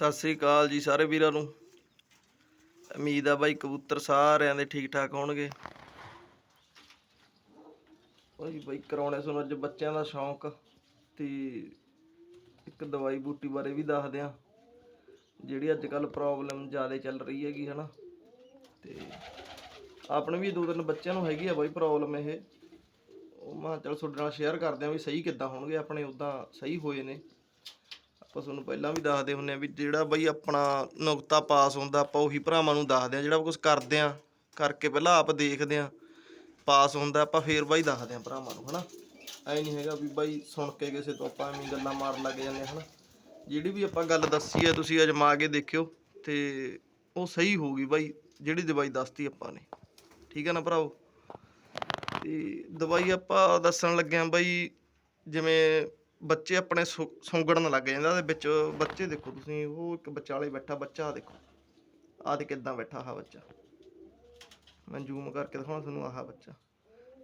ਸਤਿ ਸ੍ਰੀ ਅਕਾਲ ਜੀ ਸਾਰੇ ਵੀਰਾਂ ਨੂੰ। ਉਮੀਦ ਆ ਬਾਈ ਕਬੂਤਰ ਸਾਰਿਆਂ ਦੇ ਠੀਕ ਠਾਕ ਹੋਣਗੇ। ਬਾਈ ਬਾਈ ਕਰਾਉਣੇ ਸਾਨੂੰ ਅੱਜ ਬੱਚਿਆਂ ਦਾ ਸ਼ੌਂਕ ਤੇ ਇੱਕ ਦਵਾਈ ਬੂਟੀ ਬਾਰੇ ਵੀ ਦੱਸਦੇ ਆ ਜਿਹੜੀ ਅੱਜ ਕੱਲ ਪ੍ਰੋਬਲਮ ਜ਼ਿਆਦਾ ਚੱਲ ਰਹੀ ਹੈਗੀ, ਹਨਾ। ਤੇ ਆਪਣੇ ਵੀ ਦੋ ਤਿੰਨ ਬੱਚਿਆਂ ਨੂੰ ਹੈਗੀ ਆ ਬਾਈ ਪ੍ਰੋਬਲਮ ਇਹ। ਉਹ ਮੈਂ ਚਲ ਤੁਹਾਡੇ ਨਾਲ ਸ਼ੇਅਰ ਕਰਦੇ ਆ ਵੀ ਸਹੀ ਕਿੱਦਾਂ ਹੋਣਗੇ, ਆਪਣੇ ਉਦਾਂ ਸਹੀ ਹੋਏ ਨੇ। ਆਪਾਂ ਤੁਹਾਨੂੰ ਪਹਿਲਾਂ ਵੀ ਦੱਸਦੇ ਹੁੰਨੇ ਆ ਵੀ ਜਿਹੜਾ ਬਈ ਆਪਣਾ ਨੁਕਤਾ ਪਾਸ ਹੁੰਦਾ, ਆਪਾਂ ਉਹੀ ਭਰਾਵਾਂ ਨੂੰ ਦੱਸਦੇ ਆ ਜਿਹੜਾ ਕੁਝ ਕਰਦੇ ਆ ਕਰਕੇ ਪਹਿਲਾਂ ਆਪ ਦੇਖਦੇ ਆ ਪਾਸ ਹੁੰਦਾ, ਆਪਾਂ ਫੇਰ ਬਾਈ ਦੱਸਦੇ ਆ ਭਰਾਵਾਂ ਨੂੰ, ਹਨਾ? ਐ ਨਹੀਂ ਹੈਗਾ ਵੀ ਬਾਈ ਸੁਣ ਕੇ ਕਿਸੇ ਤੋਂ ਆਪਾਂ ਐਵੇਂ ਗੱਲਾਂ ਮਾਰਨ ਲੱਗ ਜਾਂਦੇ ਆ ਹਨਾ? ਜਿਹੜੀ ਵੀ ਆਪਾਂ ਗੱਲ ਦੱਸੀ ਹੈ, ਤੁਸੀਂ ਅਜਮਾ ਕੇ ਦੇਖਿਓ ਤੇ ਉਹ ਸਹੀ ਹੋਊਗੀ ਬਾਈ, ਜਿਹੜੀ ਦਵਾਈ ਦੱਸਤੀ ਆਪਾਂ ਨੇ, ਠੀਕ ਹੈ ਨਾ ਭਰਾਓ ਤੇ ਦਵਾਈ ਆਪਾਂ ਦੱਸਣ ਲੱਗਿਆ ਬਾਈ, ਜਿਵੇਂ ਬੱਚੇ ਆਪਣੇ ਸੁ- ਸੁੰਗੜਨ ਲੱਗ ਜਾਂਦੇ ਉਹਦੇ ਵਿੱਚ ਬੱਚੇ ਦੇਖੋ ਤੁਸੀਂ, ਉਹ ਇੱਕ ਬੱਚਾ ਵਾਲੇ ਬੈਠਾ, ਬੱਚਾ ਆਹ ਦੇਖੋ। ਆਹ ਤੇ ਕਿੱਦਾਂ ਬੈਠਾ ਆਹ ਬੱਚਾ। ਮੈਂ ਜ਼ੂਮ ਕਰਕੇ ਦਿਖਾਉਣਾ ਤੁਹਾਨੂੰ ਆਹ ਬੱਚਾ।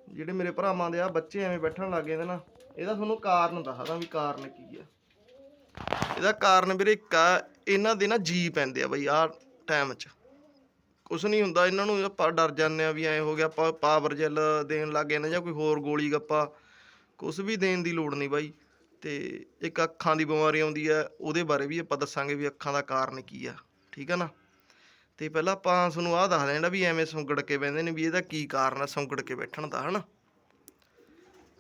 ਜਿਹੜੇ ਮੇਰੇ ਭਰਾਵਾਂ ਦੇ ਆ ਬੱਚੇ ਐਵੇਂ ਬੈਠਣ ਲੱਗ ਜਾਂਦੇ ਨਾ, ਇਹਦਾ ਤੁਹਾਨੂੰ ਕਾਰਨ ਦੱਸਦਾ ਵੀ ਕਾਰਨ ਕੀ ਆ। ਇਹਦਾ ਕਾਰਨ ਵੀਰੇ ਇੱਕ ਆ, ਇਹਨਾਂ ਦੇ ਨਾ ਜੀ ਪੈਂਦੇ ਆ ਬਈ ਆਹ ਟਾਈਮ 'ਚ। ਕੁਛ ਨਹੀਂ ਹੁੰਦਾ, ਇਹਨਾਂ ਨੂੰ ਆਪਾਂ ਡਰ ਜਾਂਦੇ ਆ ਵੀ ਐ ਹੋ ਗਿਆ, ਆਪਾਂ ਪਾਵਰ ਜੈਲ ਦੇਣ ਲੱਗ ਜਾਂਦੇ ਜਾਂ ਕੋਈ ਹੋਰ ਗੋਲੀ ਗੱਪਾ, ਕੁਛ ਵੀ ਦੇਣ ਦੀ ਲੋੜ ਨਹੀਂ ਬਾਈ। ਤੇ ਇੱਕ ਅੱਖਾਂ ਦੀ ਬਿਮਾਰੀ ਆਉਂਦੀ ਹੈ ਉਹਦੇ ਬਾਰੇ ਵੀ ਆਪਾਂ ਦੱਸਾਂਗੇ ਵੀ ਅੱਖਾਂ ਦਾ ਕਾਰਨ ਕੀ ਆ, ਠੀਕ ਆ ਨਾ? ਤੇ ਪਹਿਲਾਂ ਆਪਾਂ ਤੁਹਾਨੂੰ ਆਹ ਦੱਸ ਦੇਣਾ ਵੀ ਐਵੇਂ ਸੁੰਗੜ ਕੇ ਬਹਿੰਦੇ ਨੇ ਵੀ ਇਹਦਾ ਕੀ ਕਾਰਨ ਆ ਸੁੰਗੜ ਕੇ ਬੈਠਣ ਦਾ, ਹਨਾ?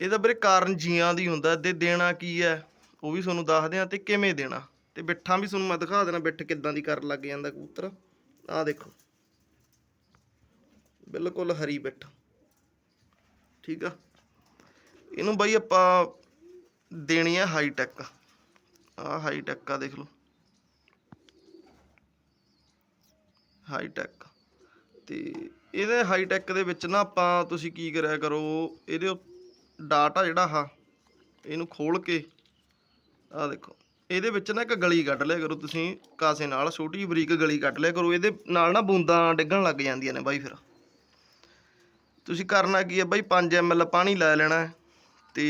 ਇਹਦਾ ਵੀਰੇ ਕਾਰਨ ਜੀਆਂ ਦੀ ਹੁੰਦਾ, ਤੇ ਦੇਣਾ ਕੀ ਹੈ ਉਹ ਵੀ ਤੁਹਾਨੂੰ ਦੱਸਦੇ ਆ ਤੇ ਕਿਵੇਂ ਦੇਣਾ? ਤੇ ਬਿੱਠਾਂ ਵੀ ਤੁਹਾਨੂੰ ਮੈਂ ਦਿਖਾ ਦੇਣਾ ਬਿੱਠ ਕਿੱਦਾਂ ਦੀ ਕਰਨ ਲੱਗ ਜਾਂਦਾ ਕਬੂਤਰ। ਆਹ ਦੇਖੋ। ਬਿਲਕੁਲ ਹਰੀ ਬਿੱਠ। ਠੀਕ ਆ? ਇਹਨੂੰ ਬਾਈ ਆਪਾਂ ਦੇਣੀ ਹੈ ਹਾਈ ਟੈਕ ਆ ਹਾਈ ਟੈਕ ਆ ਦੇਖ ਲਓ। ਹਾਈ ਟੈਕ ਤੇ ਇਹਦੇ ਹਾਈ ਟੈਕ ਦੇ ਵਿੱਚ ਨਾ ਆਪਾਂ ਤੁਸੀਂ ਕੀ ਕਰਿਆ ਕਰੋ, ਇਹਦੇ ਡਾਟਾ ਜਿਹੜਾ ਆ ਇਹਨੂੰ ਖੋਲ ਕੇ ਆ ਦੇਖੋ। ਇਹਦੇ ਵਿੱਚ ਨਾ ਇੱਕ ਗਲੀ ਕੱਢ ਲਿਆ ਕਰੋ ਤੁਸੀਂ, ਕਾਸੇ ਨਾਲ, ਛੋਟੀ ਜਿਹੀ ਬਰੀਕ ਗਲੀ ਕੱਢ ਲਿਆ ਕਰੋ। ਇਹਦੇ ਨਾਲ ਨਾ ਬੂੰਦਾਂ ਡਿੱਗਣ ਲੱਗ ਜਾਂਦੀਆਂ ਨੇ ਬਾਈ ਫਿਰ। ਤੁਸੀਂ ਕਰਨਾ ਕੀ ਹੈ ਬਾਈ 5 ml ਪਾਣੀ ਲੈ ਲੈਣਾ ਹੈ ਤੇ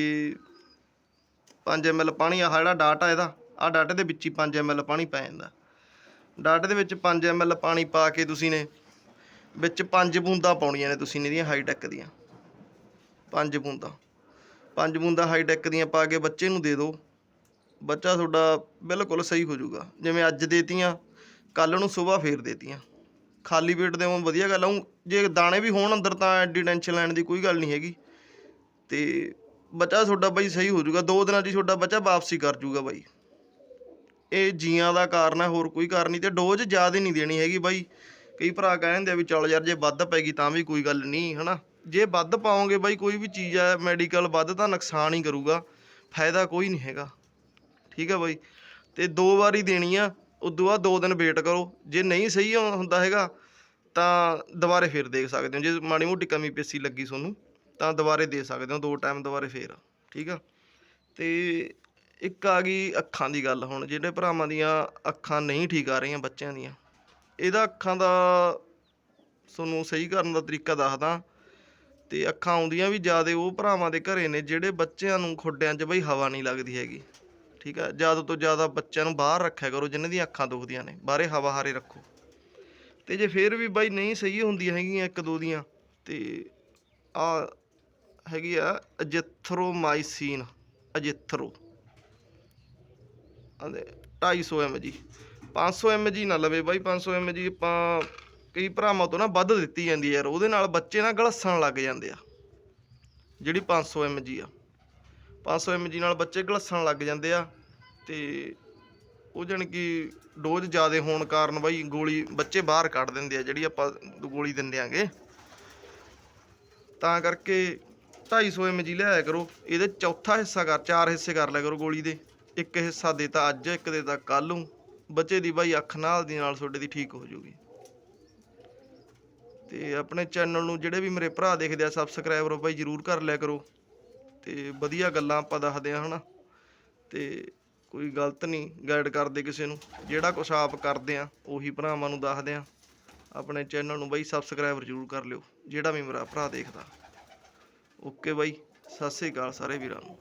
5 ml ਪਾਣੀ ਆਹ ਜਿਹੜਾ ਡਾਟਾ ਇਹਦਾ, ਆਹ ਡਾਟੇ ਦੇ ਵਿੱਚ ਹੀ 5 ml ਪਾਣੀ ਪੈ ਜਾਂਦਾ। ਡਾਟੇ ਦੇ ਵਿੱਚ 5 ml ਪਾਣੀ ਪਾ ਕੇ ਤੁਸੀਂ ਨੇ, ਵਿੱਚ ਪੰਜ ਬੂੰਦਾਂ ਪਾਉਣੀਆਂ ਨੇ ਤੁਸੀਂ ਇਹਦੀਆਂ ਹਾਈਟੈਕ ਦੀਆਂ। ਪੰਜ ਬੂੰਦਾਂ। ਪੰਜ ਬੂੰਦਾਂ ਹਾਈਟੈਕ ਦੀਆਂ ਪਾ ਕੇ ਬੱਚੇ ਨੂੰ ਦੇ ਦਿਓ। ਬੱਚਾ ਤੁਹਾਡਾ ਬਿਲਕੁਲ ਸਹੀ ਹੋ ਜਾਊਗਾ। ਜਿਵੇਂ ਅੱਜ ਦੇਤੀਆਂ ਕੱਲ ਨੂੰ ਸਵੇਰ ਫੇਰ ਦੇਤੀਆਂ। ਖਾਲੀ ਪੇਟ ਦੇਵੋਂ ਵਧੀਆ ਗੱਲ ਆ ਜੇ ਦਾਣੇ ਵੀ ਹੋਣ ਅੰਦਰ ਤਾਂ ਐਡੀ ਟੈਨਸ਼ਨ ਲੈਣ ਦੀ ਕੋਈ ਗੱਲ ਨਹੀਂ ਹੈਗੀ। ਤੇ ਬੱਚਾ ਤੁਹਾਡਾ ਬਾਈ ਸਹੀ ਹੋ ਜਾਊਗਾ, ਦੋ ਦਿਨਾਂ 'ਚ ਹੀ ਤੁਹਾਡਾ ਬੱਚਾ ਵਾਪਸੀ ਕਰ ਜਾਊਗਾ ਬਾਈ। ਇਹ ਜੀਆਂ ਦਾ ਕਾਰਨ ਹੈ, ਹੋਰ ਕੋਈ ਕਾਰਨ ਨਹੀਂ ਤੇ ਡੋਜ਼ ਜ਼ਿਆਦਾ ਨਹੀਂ ਦੇਣੀ ਹੈਗੀ ਬਾਈ। ਕਈ ਭਰਾ ਕਹਿੰਦੇ ਆ ਵੀ ਚੱਲ ਯਾਰ ਜੇ ਵੱਧ ਪੈਗੀ ਤਾਂ ਵੀ ਕੋਈ ਗੱਲ ਨਹੀਂ, ਹਨਾ? ਜੇ ਵੱਧ ਪਾਓਗੇ ਬਾਈ, ਕੋਈ ਵੀ ਚੀਜ਼ ਹੈ, ਮੈਡੀਕਲ ਵੱਧ ਤਾਂ ਨੁਕਸਾਨ ਹੀ ਕਰੂਗਾ, ਫਾਇਦਾ ਕੋਈ ਨਹੀਂ ਹੈਗਾ। ਠੀਕ ਹੈ ਬਾਈ? ਤੇ ਦੋ ਵਾਰੀ ਦੇਣੀ ਆ, ਉਦੋਂ ਬਾਅਦ ਦੋ ਦਿਨ ਵੇਟ ਕਰੋ। ਜੇ ਨਹੀਂ ਸਹੀ ਹੁੰਦਾ ਹੈਗਾ, ਤਾਂ ਦੁਬਾਰੇ ਫਿਰ ਦੇਖ ਸਕਦੇ ਹੋ। ਜੇ ਮਾੜੀ ਮੋਟੀ ਕਮੀ ਪੇਸੀ ਲੱਗੀ ਤੁਹਾਨੂੰ ਤਾਂ ਦੁਬਾਰੇ ਦੇ ਸਕਦੇ ਹੋ, ਦੋ ਟਾਈਮ ਦੁਬਾਰੇ ਫੇਰ, ਠੀਕ ਆ? ਤੇ ਇੱਕ ਆ ਗਈ ਅੱਖਾਂ ਦੀ ਗੱਲ ਹੁਣ, ਜਿਹੜੇ ਭਰਾਵਾਂ ਦੀਆਂ ਅੱਖਾਂ ਨਹੀਂ ਠੀਕ ਆ ਰਹੀਆਂ ਬੱਚਿਆਂ ਦੀਆਂ, ਇਹਦਾ ਅੱਖਾਂ ਦਾ ਤੁਹਾਨੂੰ ਸਹੀ ਕਰਨ ਦਾ ਤਰੀਕਾ ਦੱਸਦਾ। ਤੇ ਅੱਖਾਂ ਆਉਂਦੀਆਂ ਵੀ ਜਿਆਦੇ, ਉਹ ਭਰਾਵਾਂ ਦੇ ਘਰੇ ਨੇ ਜਿਹੜੇ ਬੱਚਿਆਂ ਨੂੰ ਖੁੱਡਿਆਂ 'ਚ ਬਈ ਹਵਾ ਨਹੀਂ ਲੱਗਦੀ ਹੈਗੀ, ਠੀਕ ਆ? ਜ਼ਿਆਦਾ ਤੋਂ ਜ਼ਿਆਦਾ ਬੱਚਿਆਂ ਨੂੰ ਬਾਹਰ ਰੱਖਿਆ ਕਰੋ, ਜਿਨ੍ਹਾਂ ਦੀਆਂ ਅੱਖਾਂ ਦੁਖਦੀਆਂ ਨੇ, ਬਾਹਰੇ ਹਵਾ ਹਾਰੇ ਰੱਖੋ। ਤੇ ਜੇ ਫੇਰ ਵੀ ਬਾਈ ਨਹੀਂ ਸਹੀ ਹੁੰਦੀਆਂ ਹੈਗੀਆਂ ਇੱਕ ਦੋ ਦੀਆਂ, ਤੇ ਆ ਹੈਗੀ ਆ ਅਜਿਥਰੋਮਾਈਸਿਨ, ਅਜਿਥਰੋ। ਆਂਦੇ 250 mg 500 mg ਨਾ ਲਵੇ ਬਾਈ 500 mg ਆਪਾਂ ਕਈ ਭਰਾਵਾਂ ਤੋਂ ਨਾ ਵੱਧ ਦਿੱਤੀ ਜਾਂਦੀ ਯਾਰ, ਉਹਦੇ ਨਾਲ ਬੱਚੇ ਨਾ ਗਲਸਣ ਲੱਗ ਜਾਂਦੇ ਆ। ਜਿਹੜੀ 500 mg ਆ। 500 mg ਨਾਲ ਬੱਚੇ ਗਲਸਣ ਲੱਗ ਜਾਂਦੇ ਆ ਤੇ ਉਹ ਜਾਣੀ ਕਿ ਡੋਜ਼ ਜ਼ਿਆਦਾ ਹੋਣ ਕਾਰਨ ਬਾਈ ਗੋਲੀ ਬੱਚੇ ਬਾਹਰ ਕੱਢ ਦਿੰਦੇ ਆ, ਜਿਹੜੀ ਆਪਾਂ ਗੋਲੀ ਦਿੰਦੇ ਆਂਗੇ। ਤਾਂ ਕਰਕੇ 250 mg ਲਿਆਇਆ ਕਰੋ। ਇਹਦੇ ਚੌਥਾ ਹਿੱਸਾ ਕਰ, ਚਾਰ ਹਿੱਸੇ ਕਰ ਲਿਆ ਕਰੋ ਗੋਲੀ ਦੇ। ਇੱਕ ਹਿੱਸਾ ਦੇਤਾ ਅੱਜ, ਇੱਕ ਦੇਤਾ ਕੱਲ ਨੂੰ। ਬੱਚੇ ਦੀ ਬਾਈ ਅੱਖ ਨਾਲ ਦੀ ਨਾਲ ਤੁਹਾਡੇ ਦੀ ਠੀਕ ਹੋ ਜਾਊਗੀ। ਤੇ ਆਪਣੇ ਚੈਨਲ ਨੂੰ ਜਿਹੜੇ ਵੀ ਮੇਰੇ ਭਰਾ ਦੇਖਦੇ ਆ ਸਬਸਕ੍ਰਾਈਬਰ ਬਾਈ ਜਰੂਰ ਕਰ ਲਿਆ ਕਰੋ। ਤੇ ਵਧੀਆ ਗੱਲਾਂ ਆਪਾਂ ਦੱਸਦੇ ਆ, ਹਨਾ। ਤੇ ਕੋਈ ਗਲਤ ਨਹੀਂ ਗਾਈਡ ਕਰਦੇ ਕਿਸੇ ਨੂੰ। ਜਿਹੜਾ ਕੁਛ ਆਪ ਕਰਦੇ ਆ, ਉਹੀ ਭਰਾਵਾਂ ਨੂੰ ਦੱਸਦੇ ਆ। ਆਪਣੇ ਚੈਨਲ ਨੂੰ ਬਾਈ ਸਬਸਕ੍ਰਾਈਬਰ ਜਰੂਰ ਕਰ ਲਿਓ, ਜਿਹੜਾ ਵੀ ਮੇਰਾ ਭਰਾ ਦੇਖਦਾ। ਓਕੇ ਬਾਈ ਸਤਿ ਸ੍ਰੀ ਅਕਾਲ ਸਾਰੇ ਵੀਰਾਂ ਨੂੰ।